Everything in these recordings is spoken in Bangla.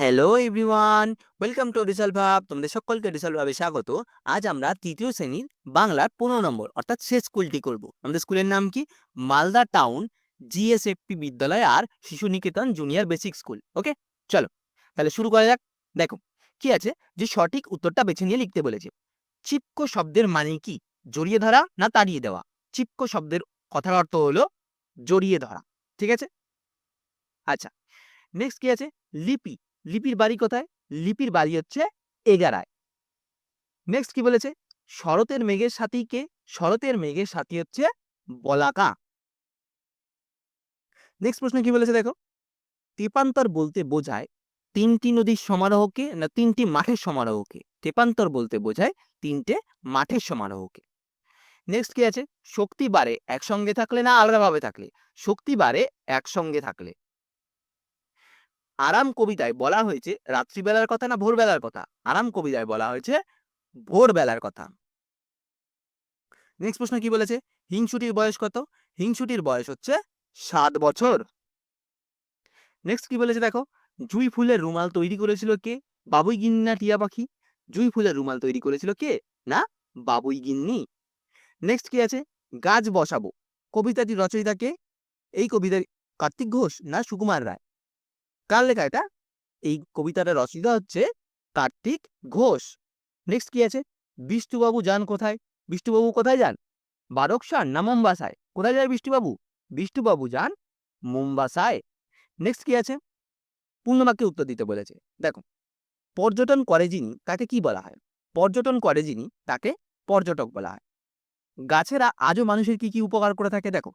হ্যালো এভরিওয়ান ওয়েলকাম টু রিসাল ভাব তোমাদের সকলকে রিসাল ভাবে স্বাগত। আজ আমরা তৃতীয় শ্রেণির বাংলার পনেরো নম্বর, অর্থাৎ শেষ স্কুলটি করব। আমাদের স্কুলের নাম কি? মালদা টাউন জিএসএফপি বিদ্যালয় আর শিশু নিকেতন জুনিয়র বেসিক স্কুল। ওকে? চলো, তাহলে শুরু করা যাক। দেখো, কি আছে? যে সঠিক উত্তরটা বেছে নিয়ে লিখতে বলেছে। চিপকো শব্দের মানে কি? জড়িয়ে ধরা না তাড়িয়ে দেওয়া? চিপকো শব্দের কথার অর্থ হলো জড়িয়ে ধরা। ঠিক আছে? আচ্ছা নেক্সট কি আছে? লিপি। লিপির বাড়ি কোথায়? লিপির বাড়ি হচ্ছে এগারায়। নেক্সট কি বলেছে? শরতের মেঘের সাথী কে? শরতের মেঘের সাথী হচ্ছে বলাকা। নেক্সট প্রশ্ন কি বলেছে দেখো? তেপান্তর বলতে বোঝায় তিনটি নদীর সমারোহকে না তিনটি মাঠের সমারোহকে? তেপান্তর বলতে বোঝায় তিনটে মাঠের সমারোহকে। নেক্সট কি আছে? শক্তি বাড়ে একসঙ্গে থাকলে না আলাদাভাবে থাকলে? শক্তি বাড়ে একসঙ্গে থাকলে। আরাম কবিতায় বলা হয়েছে, রাত্রিবেলার কথা না ভোরবেলার কথা? আরাম কবিতায় বলা হয়েছে, ভোরবেলার কথা। নেক্সট প্রশ্ন কি বলেছে? হিংসুটির বয়স কত? হিংসুটির বয়স হচ্ছে সাত বছর। নেক্সট কি বলেছে দেখো? জুই ফুলের রুমাল তৈরি করেছিল কে? বাবুই গিন্নি না টিয়া পাখি। জুই ফুলের রুমাল তৈরি করেছিল কে? না, বাবুই গিন্নি। নেক্সট কি আছে? গাছ বসাবো। কবিতাটি রচয়িতা কে? এই কবিতার কার্তিক ঘোষ না সুকুমার রায়? কার লেখা এটা? এই কবিতাটা রচয়িতা হচ্ছে কার্তিক ঘোষ। নেক্সট কি আছে? বিষ্টুবাবু যান কোথায়? বিষ্টুবাবু কোথায় যান? বারকসার না মোম্বাসায়? কোথায় যায় বিষ্টুবাবু বিষ্টুবাবু যান মোম্বাসায়। নেক্সট কি আছে? পূর্ণবাক্যে উত্তর দিতে বলেছে। দেখো, পর্যটন করে যিনি, তাকে কি বলা হয়? পর্যটন করে যিনি, তাকে পর্যটক বলা হয়। গাছেরা আজও মানুষের কি কি উপকার করে থাকে? দেখো,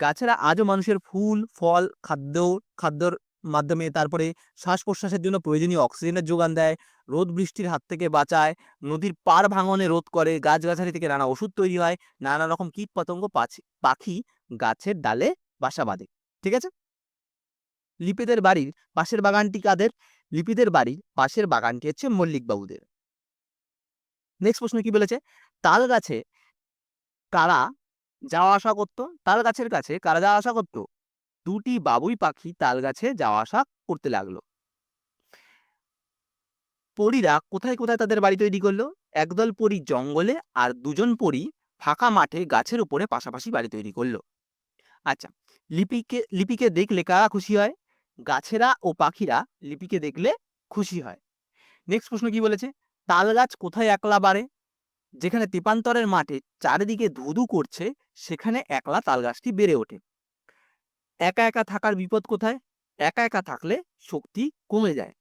গাছেরা আজও মানুষের ফুল, ফল, খাদ্য, খাদ্যর মাধ্যমে তারপরে শ্বাস প্রশ্বাসের জন্য প্রয়োজনীয় অক্সিজেনের যোগান দেয়, রোদ বৃষ্টির হাত থেকে বাঁচায়, নদীর পার ভাঙনে রোধ করে, গাছগাছালি থেকে নানা ওষুধ তৈরি হয়, নানা রকম কীট পতঙ্গ পাখি গাছের ডালে বাসা বাঁধে, ঠিক আছে? লিপিদের বাড়ির পাশের বাগানটি কাদের? লিপিদের বাড়ির পাশের বাগানটি হচ্ছে মল্লিক বাবুদের নেক্সট প্রশ্ন কি বলেছে? তাল গাছে কারা যাওয়া আসা করতো? তাল গাছের কাছে কারা যাওয়া আসা করতো? দুটি বাবুই পাখি তাল গাছে যাওয়া আসা করতে লাগল। পরীরা কোথায় কোথায় তাদের বাড়ি তৈরি করল? একদল পরী জঙ্গলে আর দুজন পরী ফাঁকা মাঠে গাছের উপরে পাশাপাশি বাড়ি তৈরি করল। আচ্ছা লিপিকে লিপিকে দেখলে কারা খুশি হয়? গাছেরা ও পাখিরা লিপিকে দেখলে খুশি হয়। নেক্সট প্রশ্ন কি বলেছে? তাল গাছ কোথায় একলা বাড়ে? যেখানে তেপান্তরের মাঠে চারিদিকে ধুধু করছে, সেখানে একলা তাল গাছটি বেড়ে ওঠে। একা একা থাকার বিপদ কোথায়? একা একা থাকলে শক্তি কমে যায়।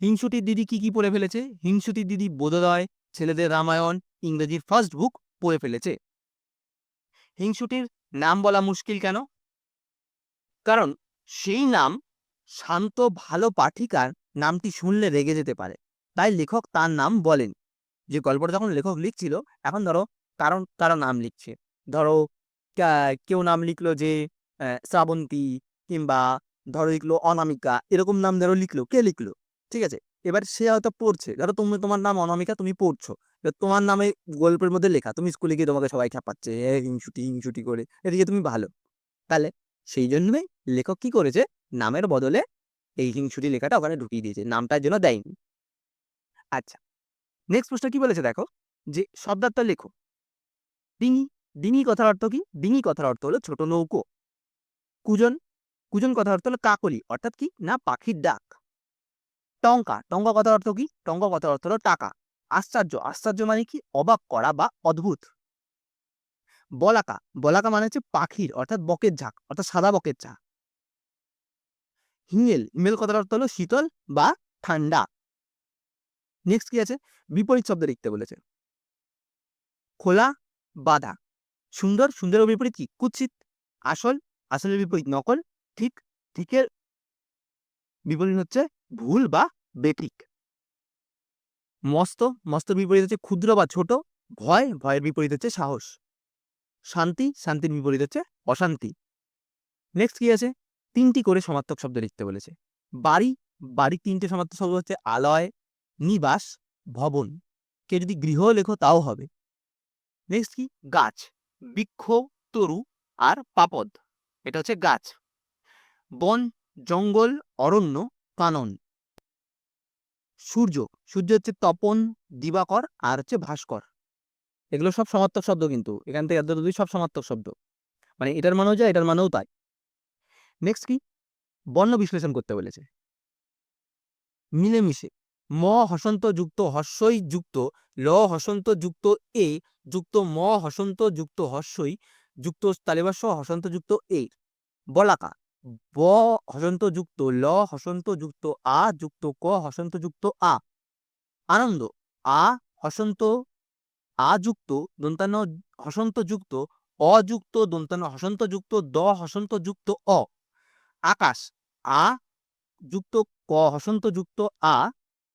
হিংসুটির দিদি কি কি পড়ে ফেলেছে? হিংসুটির দিদি বোধোদয়, ছেলেদের রামায়ণ, ইংরেজির ফার্স্ট বুক পড়ে ফেলেছে। হিংসুটির নাম বলা মুশকিল কেন? কারণ সেই নাম শান্ত, ভালো পাঠিকার নামটি শুনলে রেগে যেতে পারে। তাই লেখক তার নাম বলেন। যে গল্পটা যখন লেখক লিখছিল, এখন ধরো কারণ কারও নাম লিখছে। ধরো কেউ নাম লিখলো যে শ্রাবন্তী কিংবা ধরো লিখলো অনামিকা এরকম নাম ধরো লিখলো, কে লিখলো? ঠিক আছে? এবার সে হয়তো পড়ছে। ধরো তুমি, তোমার নাম অনামিকা, তুমি পড়ছো। তোমার নামে গল্পের মধ্যে লেখা, তুমি স্কুলে গিয়ে তোমাকে সবাই খাপাচ্ছে হিংসুটি হিংসুটি করে। এদিকে তুমি ভালো। তাহলে সেই জন্যই লেখক কি করেছে? নামের বদলে এই হিংসুটি লেখাটা ওখানে ঢুকিয়ে দিয়েছে। নামটার জন্য দেয়নি। আচ্ছা নেক্সট প্রশ্ন কি বলেছে দেখো? যে শব্দার্থ লেখো। ডিঙি ডিঙি কথার অর্থ কি? ডিঙি কথার অর্থ হলো ছোট নৌকো। কুজন কুজন কথার অর্থ হলো কাকলি, অর্থাৎ কি? না, পাখির ডাক। টঙ্কা টঙ্কা কথার অর্থ কি? টঙ্কা কথা অর্থ হলো টাকা। আশ্চর্য আশ্চর্য মানে কি? অবাক করা বা অদ্ভুত। বলাকা বলাকা মানে হচ্ছে পাখির, অর্থাৎ বকের ঝাঁক, অর্থাৎ সাদা বকের চা হিমেল হিমেল কথার অর্থ হলো শীতল বা ঠান্ডা। নেক্সট কি আছে? বিপরীত শব্দ লিখতে বলেছে। খোলা, বাধা। সুন্দর, সুন্দরের বিপরীত কি? কুৎসিত, আসল আসলের বিপরীত, নকল ঠিক, ঠিকের বিপরীত হচ্ছে ভুল বা বেঠিক। মস্ত মস্ত বিপরীত হচ্ছে ক্ষুদ্র বা ছোট, ভয়, ভয়ের বিপরীত হচ্ছে সাহস। শান্তি, শান্তির বিপরীত হচ্ছে অশান্তি। নেক্সট কি আছে? তিনটি করে সমার্থক শব্দ লিখতে বলেছে। বাড়ি বাড়ি তিনটে সমার্থক শব্দ হচ্ছে আলয়, নিবাস, ভবন। কে যদি গৃহ লেখো তাও হবে। নেক্সট কি? গাছ, বৃক্ষ, তরু আর পাপদ। এটা হচ্ছে গাছ। বন, জঙ্গল, অরণ্য, কানন। সূর্য সূর্য হচ্ছে তপন, দিবাকর আর হচ্ছে ভাস্কর। এগুলো সব সমার্থক শব্দ কিন্তু। এখান থেকে এত সব সমার্থক শব্দ। মানে এটার মানেও যায় এটার মানেও তাই। নেক্সট কি? বর্ণ বিশ্লেষণ করতে বলেছে। মিলেমিশে। ম হসন্ত যুক্ত হস্যই যুক্ত, ল হসন্ত যুক্ত এ যুক্ত, ম হসন্ত যুক্ত হস্যই যুক্ত তালিবাস হসন্ত যুক্ত এ বলাকা, ব হসন্ত যুক্ত, ল হসন্ত যুক্ত, আ যুক্ত, ক হসন্ত যুক্ত, আ। আনন্দ, আ হসন্ত, আ যুক্ত, দন্তান্ন হসন্ত যুক্ত অযুক্ত দন্তান্ন হসন্ত যুক্ত, দ হসন্ত যুক্ত, অ। আকাশ, আ যুক্ত, ক হসন্ত যুক্ত, আ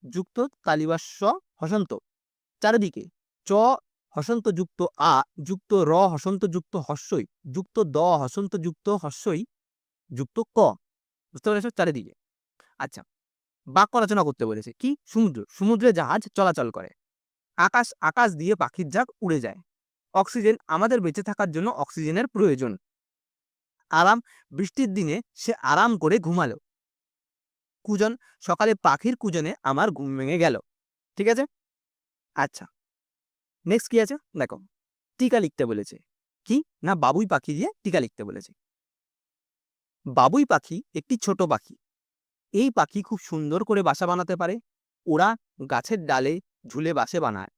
যুক্ত তালিবাস্য হসন্ত। চারিদিকে, চ হসন্ত যুক্ত আ, যুক্ত র হসন্ত যুক্ত হস্যই, যুক্ত দ হসন্ত যুক্ত হস্যই, যুক্ত ক। বুঝতে পেরেছ? চারিদিকে। আচ্ছা বাক্য রচনা করতে বলেছে। কি? সমুদ্র। সমুদ্রে জাহাজ চলাচল করে। আকাশ আকাশ দিয়ে পাখির ঝাঁক উড়ে যায়। অক্সিজেন আমাদের বেঁচে থাকার জন্য অক্সিজেনের প্রয়োজন। আরাম, বৃষ্টির দিনে সে আরাম করে ঘুমালো। কুজন, সকালে পাখির কুজনে আমার ঘুম ভেঙে গেল। ঠিক আছে? আচ্ছা। নেক্সট কি আছে? দেখো, টিকা লিখতে বলেছে। কি? না, বাবুই পাখি দিয়ে টিকা লিখতে বলেছে। বাবুই পাখি একটি ছোট পাখি। এই পাখি খুব সুন্দর করে বাসা বানাতে পারে। ওরা গাছের ডালে ঝুলে বাসে বানায়।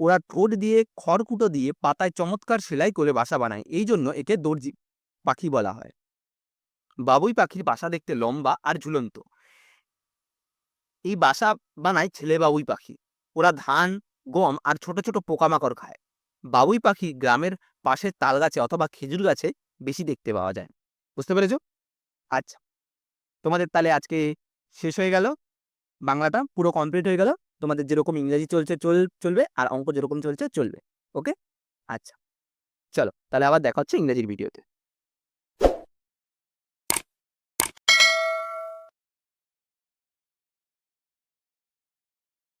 ওরা ঠোঁট দিয়ে, খড়কুটো দিয়ে পাতায় চমৎকার সেলাই করে বাসা বানায়। এই জন্য একে দর্জি পাখি বলা হয়। বাবুই পাখির বাসা দেখতে লম্বা আর ঝুলন্ত। এই বাসা বানায় ছেলে বাবুই পাখি। ওরা ধান গম আর ছোট ছোট পোকামাকড় খায়। বাবুই পাখি গ্রামের পাশের তাল গাছে অথবা খেজুর গাছে বেশি দেখতে পাওয়া যায়। বুঝতে পেরেছ? আচ্ছা তোমাদের তাহলে আজকে শেষ হয়ে গেল। বাংলাটা পুরো কমপ্লিট হয়ে গেল। তোমাদের যেরকম ইংরেজি চলছে, চল, চলবে আর অঙ্ক যেরকম চলছে, চলবে। ওকে? আচ্ছা চলো তাহলে আবার দেখা হচ্ছে ইংরেজির ভিডিওতে।